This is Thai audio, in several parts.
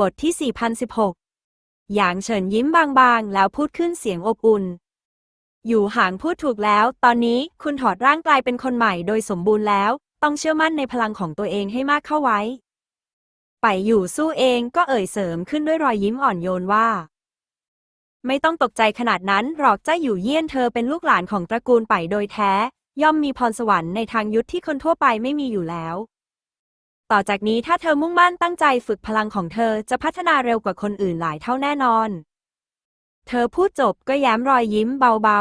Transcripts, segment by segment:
บทที่ 4016 หยางเฉินยิ้มบางๆ แล้วพูดขึ้นเสียงอบอุ่น อยู่ห่างพูดถูกแล้ว ตอนนี้คุณถอดร่างกลายเป็นคนใหม่โดยสมบูรณ์แล้ว ต้องเชื่อมั่นในพลังของตัวเองให้มากเข้าไว้ ไปอยู่สู้เองก็เอ่ยเสริมขึ้นด้วยรอยยิ้มอ่อนโยนว่า ไม่ต้องตกใจขนาดนั้นหรอกเจ้าอยู่เยี่ยนเธอเป็นลูกหลานของตระกูลไปโดยแท้ ย่อมมีพรสวรรค์ในทางยุทธที่คนทั่วไปไม่มีอยู่แล้ว ต่อจากนี้ถ้าเธอมุ่งมั่นตั้งใจฝึกพลังของเธอจะพัฒนาเร็วกว่าคนอื่นหลายเท่าแน่นอน เธอพูดจบก็แย้มรอยยิ้มเบา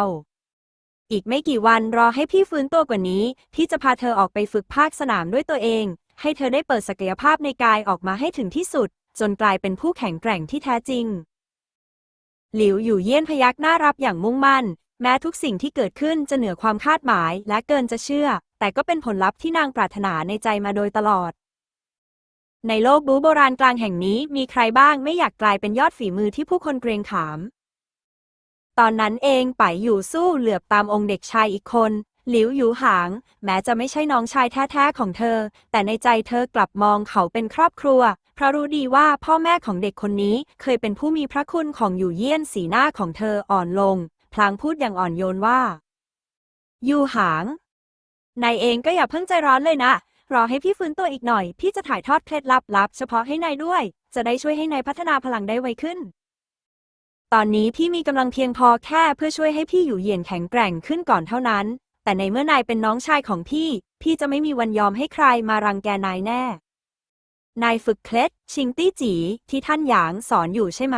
ๆ อีกไม่กี่วันรอให้พี่ฟื้นตัวกว่านี้ พี่จะพาเธอออกไปฝึกภาคสนามด้วยตัวเอง ให้เธอได้เปิดศักยภาพในกายออกมาให้ถึงที่สุด จนกลายเป็นผู้แข็งแกร่งที่แท้จริง หลิวอยู่เยี่ยนพยักหน้ารับอย่างมุ่งมั่น แม้ทุกสิ่งที่เกิดขึ้นจะเหนือความคาดหมายและเกินจะเชื่อ แต่ก็เป็นผลลัพธ์ที่นางปรารถนาในใจมาโดยตลอด ในโลกบูโบราณกลางแห่งนี้มีใครบ้างไม่อยากกลายเป็นยอดฝีมือที่ผู้คนเกรงขาม ตอนนั้นเองไปอยู่สู้เหลือบตามองค์เด็กชายอีกคน หลิวหยูหาง แม้จะไม่ใช่น้องชายแท้ๆของเธอ แต่ในใจเธอกลับมองเขาเป็นครอบครัว เพราะรู้ดีว่าพ่อแม่ของเด็กคนนี้เคยเป็นผู้มีพระคุณของอยู่เยี่ยนสีหน้าของเธออ่อนลง พลางพูดอย่างอ่อนโยนว่า อยู่หางนายเองก็อย่าเพิ่งใจร้อนเลยนะ รอให้พี่ฟื้นตัวอีกหน่อย พี่จะถ่ายทอดเคล็ดลับลับเฉพาะให้นายด้วย จะได้ช่วยให้นายพัฒนาพลังได้ไวขึ้น ตอนนี้พี่มีกำลังเพียงพอแค่เพื่อช่วยให้พี่อยู่เย็นแข็งแกร่งขึ้นก่อนเท่านั้น แต่ในเมื่อนายเป็นน้องชายของพี่ พี่จะไม่มีวันยอมให้ใครมารังแกนายแน่ นายฝึกเคล็ด ชิงตี้จีที่ท่านหยางสอนอยู่ใช่ไหม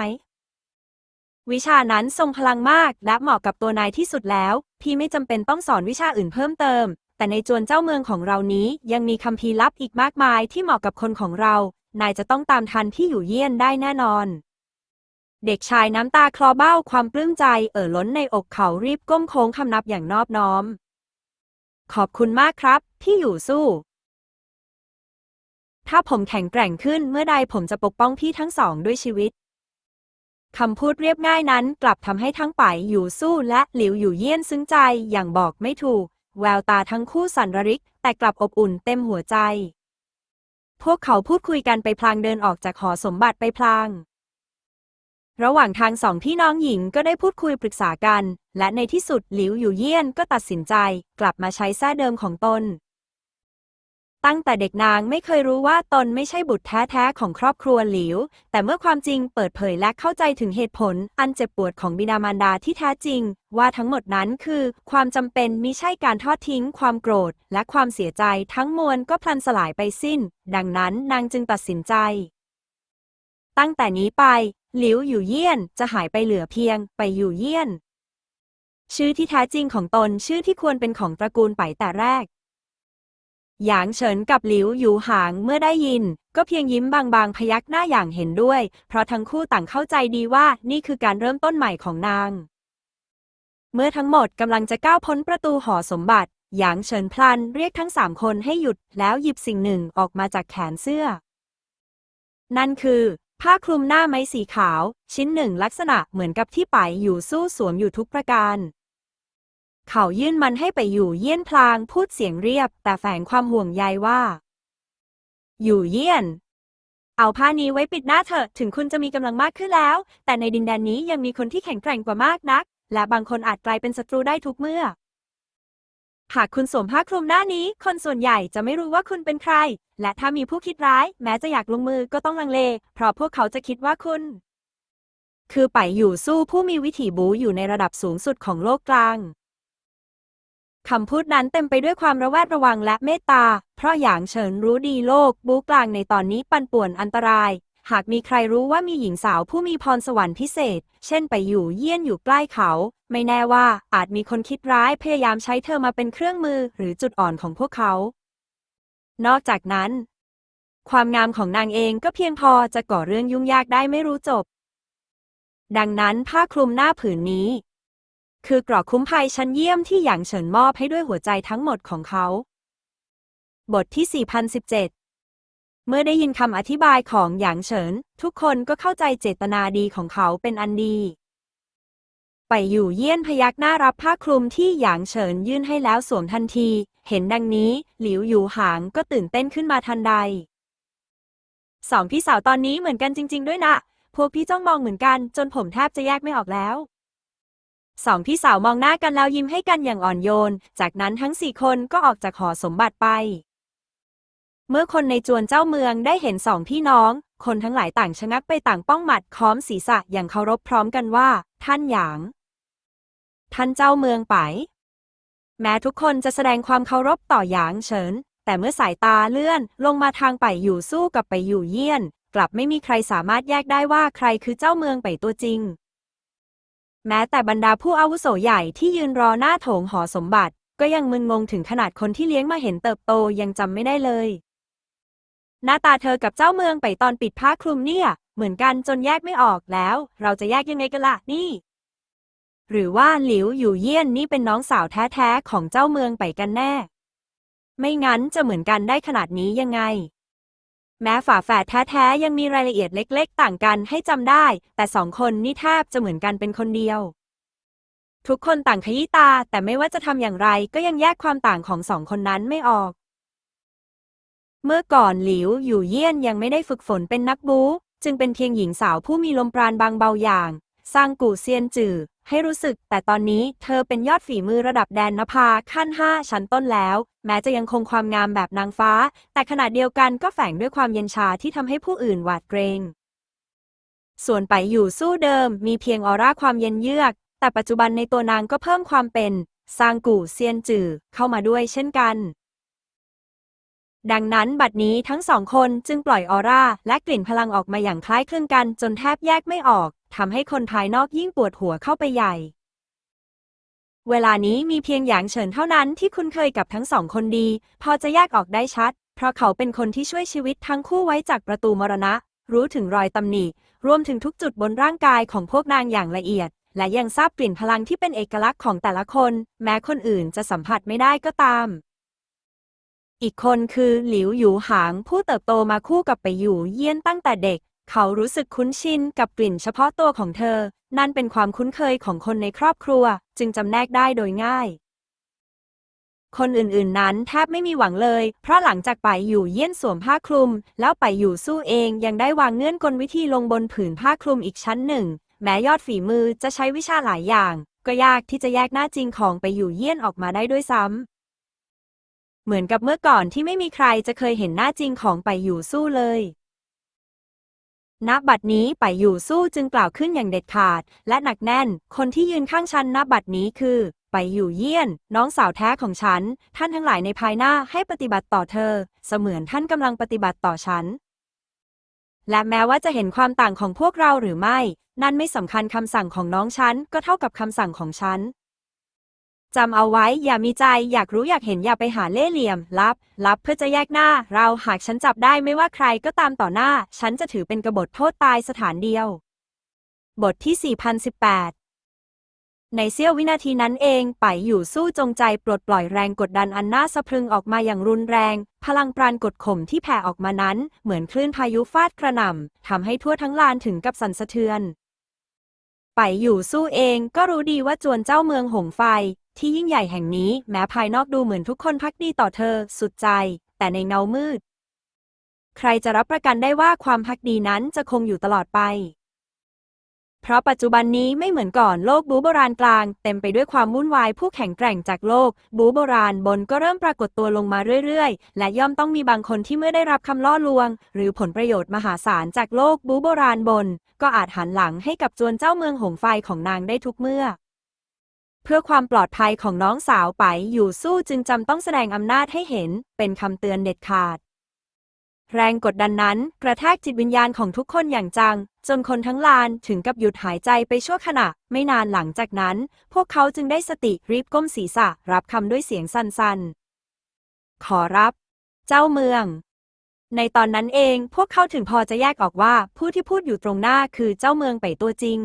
วิชานั้นทรงพลังมากและเหมาะกับตัวนายที่สุดแล้ว พี่ไม่จำเป็นต้องสอนวิชาอื่นเพิ่มเติม แต่ในจวนเจ้าเมืองของเรานี้ยังมีคัมภีร์ลับอีกมากมายที่เหมาะกับคนของเรา นายจะต้องตามทันที่อยู่เยี่ยนได้แน่นอน เด็กชายน้ำตาคลอเบ้าความปลื้มใจเอ่อล้นในอกเขารีบก้มโค้งคำนับอย่างนอบน้อม ขอบคุณมากครับ ที่อยู่สู้ ถ้าผมแข็งแกร่งขึ้นเมื่อใดผมจะปกป้องพี่ทั้งสองด้วยชีวิตคำพูดเรียบง่ายนั้นกลับทำให้ทั้งป่ายอยู่สู้และหลิวอยู่เยี่ยนซึ้งใจอย่างบอกไม่ถูก แววตาทั้งคู่สั่นระริก แต่กลับอบอุ่นเต็มหัวใจ พวกเขาพูดคุยกันไปพลางเดินออกจากหอสมบัติไปพลาง ระหว่างทางสองพี่น้องหญิงก็ได้พูดคุยปรึกษากัน และในที่สุดหลิวอยู่เยี่ยนก็ตัดสินใจ กลับมาใช้แท้เดิมของตน ตั้งแต่เด็กนางไม่เคยรู้ว่าตนไม่ใช่บุตรแท้ๆของครอบครัวหลิว แต่เมื่อความจริงเปิดเผยและเข้าใจถึงเหตุผล อันเจ็บปวดของบิดามารดาที่แท้จริง ว่าทั้งหมดนั้นคือ ความจำเป็นมิใช่การทอดทิ้ง ความโกรธ และความเสียใจทั้งมวลก็พลันสลายไปสิ้น ดังนั้นนางจึงตัดสินใจ ตั้งแต่นี้ไป หลิวอยู่เยี่ยนจะหายไปเหลือเพียง ไปอยู่เยี่ยน ชื่อที่แท้จริงของตนชื่อที่ควรเป็นของตระกูลไปแต่แรก หยางเฉินกับหลิวหยูหางเมื่อได้ยิน ก็เพียงยิ้มบางๆ พยักหน้าอย่างเห็นด้วย เพราะทั้งคู่ต่างเข้าใจดีว่านี่คือการเริ่มต้นใหม่ของนาง เมื่อทั้งหมดกำลังจะก้าวพ้นประตูหอสมบัติ หยางเฉินพลันเรียกทั้งสามคนให้หยุดแล้วหยิบสิ่งหนึ่งออกมาจากแขนเสื้อ นั่นคือ ผ้าคลุมหน้าไม้สีขาว ชิ้นหนึ่งลักษณะเหมือนกับที่ไปอยู่สู้สวมอยู่ทุกประการ เขายื่นมันให้ไปอยู่เยี่ยนพลางพูดเสียงเรียบ แต่แฝงความห่วงใยว่า อยู่เยี่ยน เอาผ้านี้ไว้ปิดหน้าเถอะ ถึงคุณจะมีกำลังมากขึ้นแล้ว แต่ในดินแดนนี้ยังมีคนที่แข็งแกร่งกว่ามากนัก และบางคนอาจกลายเป็นศัตรูได้ทุกเมื่อ หากคุณสวมผ้าคลุมหน้านี้ คนส่วนใหญ่จะไม่รู้ว่าคุณเป็นใคร และถ้ามีผู้คิดร้าย แม้จะอยากลงมือก็ต้องลังเล เพราะพวกเขาจะคิดว่าคุณ คือไปอยู่สู้ผู้มีวิถีบูอยู่ในระดับสูงสุดของโลกกลาง คำพูดนั้นเต็มไปด้วยความระแวดระวังและเมตตา เพราะหยางเฉินรู้ดีโลก บูกลางในตอนนี้ปั่นป่วนอันตราย หากมีใครรู้ว่ามีหญิงสาวผู้มีพรสวรรค์พิเศษ เช่นไปอยู่เยี่ยนอยู่ใกล้เขา ไม่แน่ว่าอาจมีคนคิดร้ายพยายามใช้เธอมาเป็นเครื่องมือหรือจุดอ่อนของพวกเขา นอกจากนั้น ความงามของนางเองก็เพียงพอจะก่อเรื่องยุ่งยากได้ไม่รู้จบ ดังนั้นผ้าคลุมหน้าผืนนี้ คือกรอกคุ้มภัยชั้นเยี่ยมที่หยางเฉินมอบให้ด้วยหัวใจทั้งหมดของเขา บทที่ 4017 เมื่อได้ยินคำอธิบายของหยางเฉิน ทุกคนก็เข้าใจเจตนาดีของเขาเป็นอันดี ไปอยู่เยี่ยนพยักหน้ารับผ้าคลุมที่หยางเฉินยื่นให้แล้วสวมทันที เห็นดังนี้ หลิวหยูหางก็ตื่นเต้นขึ้นมาทันใดสองพี่สาวตอนนี้เหมือนกันจริง ๆ ด้วยนะ พวกพี่จ้องมองเหมือนกัน จนผมแทบจะแยกไม่ออกแล้ว สองพี่สาวมองหน้ากันแล้วยิ้มให้กันอย่างอ่อนโยน จากนั้นทั้งสี่คนก็ออกจากหอสมบัติไป เมื่อคนในจวนเจ้าเมืองได้เห็นสองพี่น้อง คนทั้งหลายต่างชะงักไปต่างป้องหมัดค้อมศีรษะอย่างเคารพพร้อมกันว่า ท่านหยาง ท่านเจ้าเมืองไป แม้ทุกคนจะแสดงความเคารพต่อหยางเฉิน แต่เมื่อสายตาเลื่อนลงมาทางไปอยู่สู้กับไปอยู่เยี่ยน กลับไม่มีใครสามารถแยกได้ว่าใครคือเจ้าเมืองไปตัวจริง แม้แต่บรรดาผู้อาวุโสใหญ่ที่ยืนรอหน้าโถงหอสมบัติ ก็ยังมึนงงถึงขนาดคนที่เลี้ยงมาเห็นเติบโตยังจำไม่ได้เลย หน้าตาเธอกับเจ้าเมืองไปตอนปิดผ้าคลุมเนี่ย เหมือนกันจนแยกไม่ออกแล้ว เราจะแยกยังไงกันล่ะนี่ หรือว่าหลิวอยู่เยี่ยนนี่เป็นน้องสาวแท้ๆของเจ้าเมืองไปกันแน่ ไม่งั้นจะเหมือนกันได้ขนาดนี้ยังไง แม้ฝาแฝดแท้ๆ ยังมีรายละเอียดเล็กๆ ต่างกันให้จำได้ แต่สองคนนี่แทบจะเหมือนกันเป็นคนเดียว ทุกคนต่างขยี้ตา แต่ไม่ว่าจะทำอย่างไรก็ยังแยกความต่างของสองคนนั้นไม่ออก เมื่อก่อนหลิวอยู่เยี่ยนยังไม่ได้ฝึกฝนเป็นนักบู๊จึงเป็นเพียงหญิงสาวผู้มีลมปราณบางเบาอย่าง สร้างกู่เซียนจื่อให้รู้สึก แต่ตอนนี้เธอเป็นยอดฝีมือระดับแดนนภาขั้นห้าชั้นต้นแล้วแม้จะยังคงความงามแบบนางฟ้า แต่ขณะเดียวกันก็แฝงด้วยความเย็นชาที่ทำให้ผู้อื่นหวาดเกรง ส่วนไปอยู่สู้เดิม มีเพียงออร่าความเย็นเยือก แต่ปัจจุบันในตัวนางก็เพิ่มความเป็นซางกู่เซียนจื่อเข้ามาด้วยเช่นกัน ดังนั้นบัดนี้ทั้งสองคนจึงปล่อยออร่าและกลิ่นพลังออกมาอย่างคล้ายคลึงกันจนแทบแยกไม่ออกทำให้คนภายนอกยิ่งปวดหัวเข้าไปใหญ่ เวลานี้มีเพียงหยางเฉินเท่านั้นที่คุ้นเคยกับทั้งสองคนดี พอจะแยกออกได้ชัด เพราะเขาเป็นคนที่ช่วยชีวิตทั้งคู่ไว้จากประตูมรณะ รู้ถึงรอยตำหนิ รวมถึงทุกจุดบนร่างกายของพวกนางอย่างละเอียด และยังทราบกลิ่นพลังที่เป็นเอกลักษณ์ของแต่ละคน แม้คนอื่นจะสัมผัสไม่ได้ก็ตาม อีกคนคือหลิวหยูหาง ผู้เติบโตมาคู่กับไปอยู่เยี่ยนตั้งแต่เด็ก เขารู้สึกคุ้นชินกับกลิ่นเฉพาะตัวของเธอ นั่นเป็นความคุ้นเคยของคนในครอบครัว จึงจำแนกได้โดยง่าย คนอื่นๆนั้นแทบไม่มีหวังเลย เพราะหลังจากไปอยู่เยี่ยนสวมผ้าคลุม แล้วไปอยู่สู้เองยังได้วางเงื่อนกลวิธีลงบนผืนผ้าคลุมอีกชั้นหนึ่ง แม้ยอดฝีมือจะใช้วิชาหลายอย่าง ก็ยากที่จะแยกหน้าจริงของไปอยู่เยี่ยนออกมาได้ด้วยซ้ำเหมือนกับเมื่อก่อนที่ไม่มีใครจะเคยเห็นหน้าจริงของไปอยู่สู้เลย ณบัดนี้ไปอยู่สู้จึงกล่าวขึ้นอย่างเด็ดขาด และหนักแน่น คนที่ยืนข้างฉันณบัดนี้คือ ไปอยู่เยี่ยน น้องสาวแท้ของฉัน ท่านทั้งหลายในภายหน้าให้ปฏิบัติต่อเธอ เสมือนท่านกำลังปฏิบัติต่อฉัน และแม้ว่าจะเห็นความต่างของพวกเราหรือไม่ นั่นไม่สำคัญคำสั่งของน้องฉันก็เท่ากับคำสั่งของฉัน จำเอาไว้อย่ามีใจอยากรู้อยากเห็นอย่าไปหาเล่ห์เหลี่ยม ลับ ลับเพื่อจะแยกหน้า เราหากฉันจับได้ไม่ว่าใครก็ตามต่อหน้า ฉันจะถือเป็นกบฏโทษตายสถานเดียว บทที่ 4018 ในเสี้ยววินาทีนั้นเองไปอยู่สู้จงใจปลดปล่อยแรงกดดันอันน่าสะพรึงออกมาอย่างรุนแรง พลังปราณกดข่มที่แผ่ออกมานั้น เหมือนคลื่นพายุฟาดกระหน่ำทำให้ทั่วทั้งลานถึงกับสั่นสะเทือนไปอยู่สู้เองก็รู้ดีว่าจวนเจ้าเมืองหงไฟ ที่ยิ่งใหญ่แห่งนี้แม้ภายนอกดูเหมือนทุกคนพักดีต่อเธอ สุดใจ แต่ในเงามืด ใครจะรับประกันได้ว่าความพักดีนั้นจะคงอยู่ตลอดไป เพราะปัจจุบันนี้ไม่เหมือนก่อนโลกบูโบราณกลาง เต็มไปด้วยความวุ่นวายผู้แข็งแกร่งจากโลก บูโบราณบนก็เริ่มปรากฏตัวลงมาเรื่อยๆ และย่อมต้องมีบางคนที่เมื่อได้รับคำล่อลวง หรือผลประโยชน์มหาศาลจากโลกบูโบราณบน ก็อาจหันหลังให้กับจวนเจ้าเมืองหงไฟของนางได้ทุกเมื่อ เพื่อความปลอดภัยของน้องสาวไปอยู่สู้จึงจำต้องแสดงอำนาจให้เห็น เป็นคำเตือนเด็ดขาด แรงกดดันนั้น กระแทกจิตวิญญาณของทุกคนอย่างจัง จนคนทั้งลานถึงกับหยุดหายใจไปชั่วขณะ ไม่นานหลังจากนั้น พวกเขาจึงได้สติรีบก้มศีรษะ รับคำด้วยเสียงสั่นๆ ขอรับ เจ้าเมืองในตอนนั้นเองพวกเขาถึงพอจะแยกออกว่าผู้ที่พูดอยู่ตรงหน้าคือเจ้าเมืองไปตัวจริง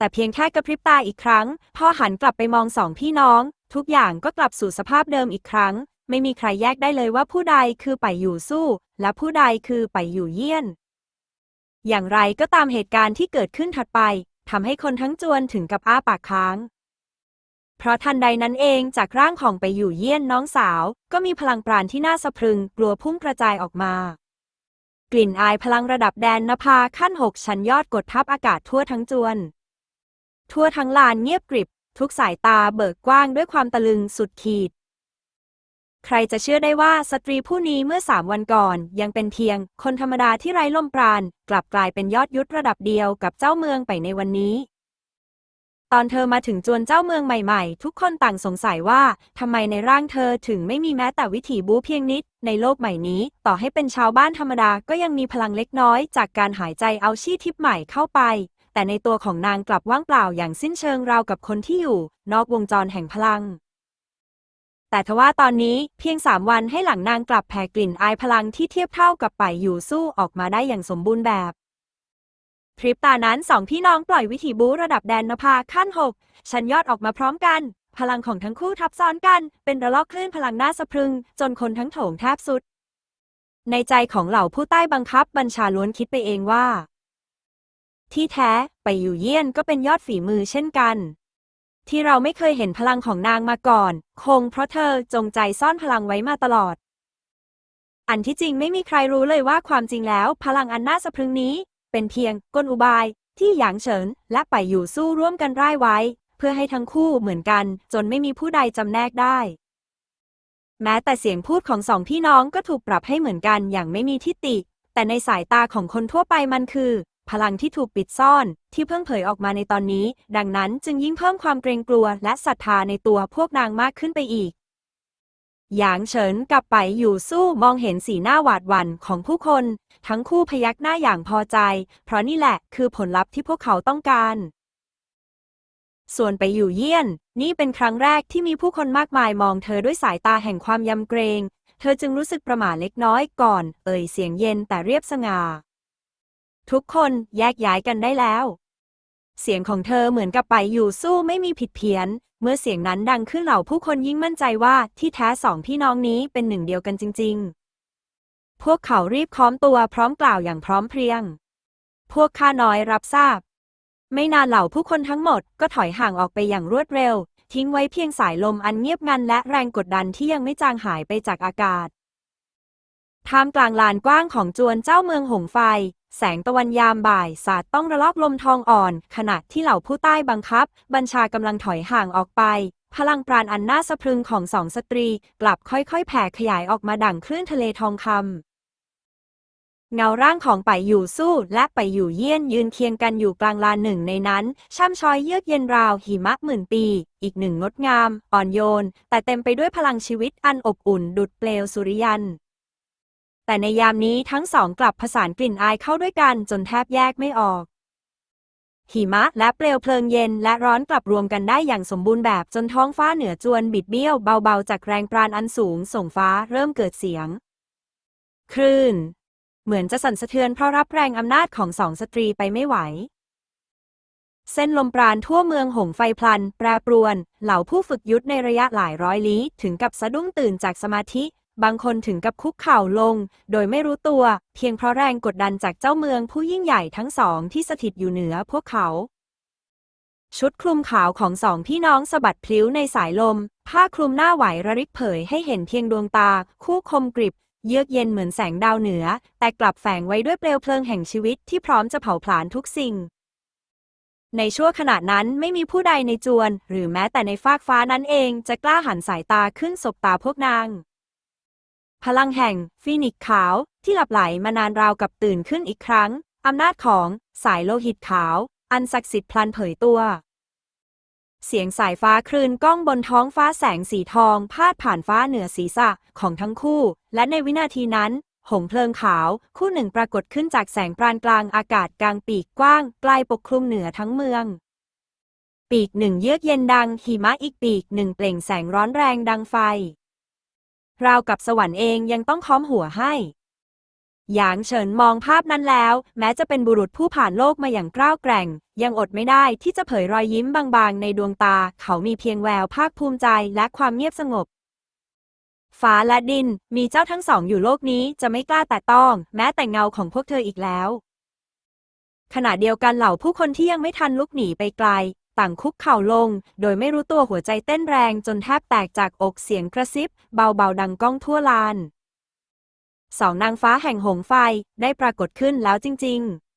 แต่เพียงแค่กระพริบตาอีกครั้ง พ่อหันกลับไปมองสองพี่น้อง ทุกอย่างก็กลับสู่สภาพเดิมอีกครั้ง ไม่มีใครแยกได้เลยว่าผู้ใดคือไปอยู่สู้ และผู้ใดคือไปอยู่เยี่ยน อย่างไรก็ตามเหตุการณ์ที่เกิดขึ้นถัดไปทำให้คนทั้งจวนถึงกับอ้าปากค้าง เพราะทันใดนั้นเองจากร่างของไปอยู่เยี่ยนน้องสาว ก็มีพลังปราณที่น่าสะพรึง กลัวพุ่งกระจายออกมา กลิ่นอายพลังระดับแดนนภาขั้นหกชั้นยอดกดทับอากาศทั่วทั้งจวน ทั่วทั้งลานเงียบกริบ ทุกสายตาเบิกกว้างด้วยความตะลึงสุดขีด ใครจะเชื่อได้ว่าสตรีผู้นี้เมื่อสามวันก่อน ยังเป็นเพียง คนธรรมดาที่ไร้ลมปราณ กลับกลายเป็นยอดยุทธระดับเดียวกับเจ้าเมืองไปในวันนี้ ตอนเธอมาถึงจวนเจ้าเมืองใหม่ๆ ทุกคนต่างสงสัยว่าทำไมในร่างเธอถึงไม่มีแม้แต่วิถีบูเพียงนิด ในโลกใหม่นี้ ต่อให้เป็นชาวบ้านธรรมดาก็ยังมีพลังเล็กน้อย จากการหายใจเอาชีทิพย์ใหม่เข้าไป แต่ในตัวของนางกลับว่างเปล่าอย่างสิ้นเชิงราวกับคนที่อยู่ นอกวงจรแห่งพลัง แต่ทว่าตอนนี้เพียงสามวันให้หลังนางกลับแผ่กลิ่นอายพลังที่เทียบเท่ากับป่ายอยู่สู้ออกมาได้อย่างสมบูรณ์แบบพริบตานั้นสองพี่น้องปล่อยวิถีบู๊ระดับแดนนภาขั้นหกชันยอดออกมาพร้อมกัน พลังของทั้งคู่ทับซ้อนกัน เป็นระลอกคลื่นพลังหน้าสะพรึง จนคนทั้งโถงแทบสุด ในใจของเหล่าผู้ใต้บังคับบัญชาล้วนคิดไปเองว่า ที่แท้ไปอยู่เยี่ยนก็เป็นยอดฝีมือเช่นกัน ที่เราไม่เคยเห็นพลังของนางมาก่อน คงเพราะเธอจงใจซ่อนพลังไว้มาตลอด อันที่จริงไม่มีใครรู้เลยว่าความจริงแล้ว พลังอันน่าสะพรึงนี้ เป็นเพียงกลอุบายที่หยางเฉินและไปอยู่สู้ร่วมกันร่ายไว้ เพื่อให้ทั้งคู่เหมือนกัน จนไม่มีผู้ใดจำแนกได้ แม้แต่เสียงพูดของสองพี่น้องก็ถูกปรับให้เหมือนกันอย่างไม่มีทิฏฐิแต่ในสายตาของคนทั่วไปมันคือ พลังที่ถูกปิดซ่อนที่เพิ่งเผยออกมาในตอนนี้ ดังนั้นจึงยิ่งเพิ่มความเกรงกลัวและศรัทธาในตัวพวกนางมากขึ้นไปอีก หยางเฉินกับไปอยู่สู้มองเห็นสีหน้าหวาดหวั่นของผู้คน ทั้งคู่พยักหน้าอย่างพอใจ เพราะนี่แหละคือผลลัพธ์ที่พวกเขาต้องการ ส่วนไปอยู่เยี่ยน นี่เป็นครั้งแรกที่มีผู้คนมากมายมองเธอด้วยสายตาแห่งความยำเกรง เธอจึงรู้สึกประหม่าเล็กน้อยก่อน เอ่ยเสียงเย็นแต่เรียบสง่า ทุกคนแยกย้ายกันได้แล้ว เสียงของเธอเหมือนกับไปอยู่สู้ไม่มีผิดเพี้ยน เมื่อเสียงนั้นดังขึ้นเหล่าผู้คนยิ่งมั่นใจว่าที่แท้สองพี่น้องนี้เป็นหนึ่งเดียวกันจริง ๆ พวกเขารีบค้อมตัวพร้อมกล่าวอย่างพร้อมเพรียง พวกข้าน้อยรับทราบ ไม่นานเหล่าผู้คนทั้งหมดก็ถอยห่างออกไปอย่างรวดเร็ว ทิ้งไว้เพียงสายลมอันเงียบงันและแรงกดดันที่ยังไม่จางหายไปจากอากาศท่ามกลางลานกว้างของจวนเจ้าเมืองหงไฟ แสงตะวันยามบ่ายสาดต้องระลอกลมทองอ่อน ขณะที่เหล่าผู้ใต้บังคับ บัญชากำลังถอยห่างออกไป พลังปราณอันน่าสะพรึงของสองสตรี กลับค่อยๆ แผ่ขยายออกมาดั่งคลื่นทะเลทองคำเงาร่างของไปอยู่สู้และไปอยู่เยี่ยนยืนเคียงกันอยู่กลางลานหนึ่งในนั้น ช่ำชอยเยือกเย็นราวหิมะหมื่นปี อีกหนึ่งงดงาม อ่อนโยน แต่เต็มไปด้วยพลังชีวิตอันอบอุ่นดุดเปลวสุริยัน แต่ในยามนี้ทั้งสองกลับผสานกลิ่นอายเข้าด้วยกันจนแทบแยกไม่ออก หิมะและเปลวเพลิงเย็นและร้อนกลับรวมกันได้อย่างสมบูรณ์แบบจนท้องฟ้าเหนือจวนบิดเบี้ยวเบาๆจากแรงปราณอันสูงส่งฟ้าเริ่มเกิดเสียง คลื่น เหมือนจะสั่นสะเทือนเพราะรับแรงอำนาจของสองสตรีไปไม่ไหวเส้นลมปราณทั่วเมืองหงไฟพลัน แปรปรวน เหล่าผู้ฝึกยุทธในระยะหลายร้อยลี้ ถึงกับสะดุ้งตื่นจากสมาธิ บางคนถึงกับคุกเข่าลง โดยไม่รู้ตัว เพียงเพราะแรงกดดันจากเจ้าเมืองผู้ยิ่งใหญ่ทั้งสองที่สถิตอยู่เหนือพวกเขา ชุดคลุมขาวของสองพี่น้องสะบัดพลิ้วในสายลม ผ้าคลุมหน้าไหวระริกเผยให้เห็นเพียงดวงตา คู่คมกริบ เยือกเย็นเหมือนแสงดาวเหนือ แต่กลับแฝงไว้ด้วยเปลวเพลิงแห่งชีวิตที่พร้อมจะเผาผลาญทุกสิ่งในชั่วขณะนั้นไม่มีผู้ใดในจวน หรือแม้แต่ในฟากฟ้านั้นเองจะกล้าหันสายตาขึ้นสบตาพวกนาง พลังแห่งฟีนิกซ์ขาวที่หลับไหลมานานราวกับตื่นขึ้นอีกครั้ง อำนาจของสายโลหิตขาว อันศักดิ์สิทธิ์พลันเผยตัว เสียงสายฟ้าคลื่นก้องบนท้องฟ้าแสงสีทอง พาดผ่านฟ้าเหนือศีรษะของทั้งคู่ และในวินาทีนั้นหงเพลิงขาวคู่หนึ่งปรากฏขึ้นจากแสงปรานกลางอากาศกลางปีกกว้างไกลปกคลุมเหนือทั้งเมือง ปีกหนึ่งเยือกเย็นดังหิมะอีกปีกหนึ่งเปล่งแสงร้อนแรงดังไฟ ราวกับสวรรค์เองยังต้องค้อมหัวให้หยางเฉินมองภาพนั้นแล้ว แม้จะเป็นบุรุษผู้ผ่านโลกมาอย่างกล้าวแกร่ง ยังอดไม่ได้ที่จะเผยรอยยิ้มบางๆ ในดวงตา เขามีเพียงแววภาคภูมิใจและความเงียบสงบ ฟ้าและดินมีเจ้าทั้งสองอยู่โลกนี้จะไม่กล้าแตะต้อง แม้แต่เงาของพวกเธออีกแล้ว ขณะเดียวกันเหล่าผู้คนที่ยังไม่ทันลุกหนีไปไกล ต่างคุกเข่าลง โดยไม่รู้ตัวหัวใจเต้นแรงจนแทบแตกจากอกเสียงกระซิบ เบาๆดังก้องทั่วลานสองนางฟ้าแห่งหงไฟได้ปรากฏขึ้นแล้วจริง ๆ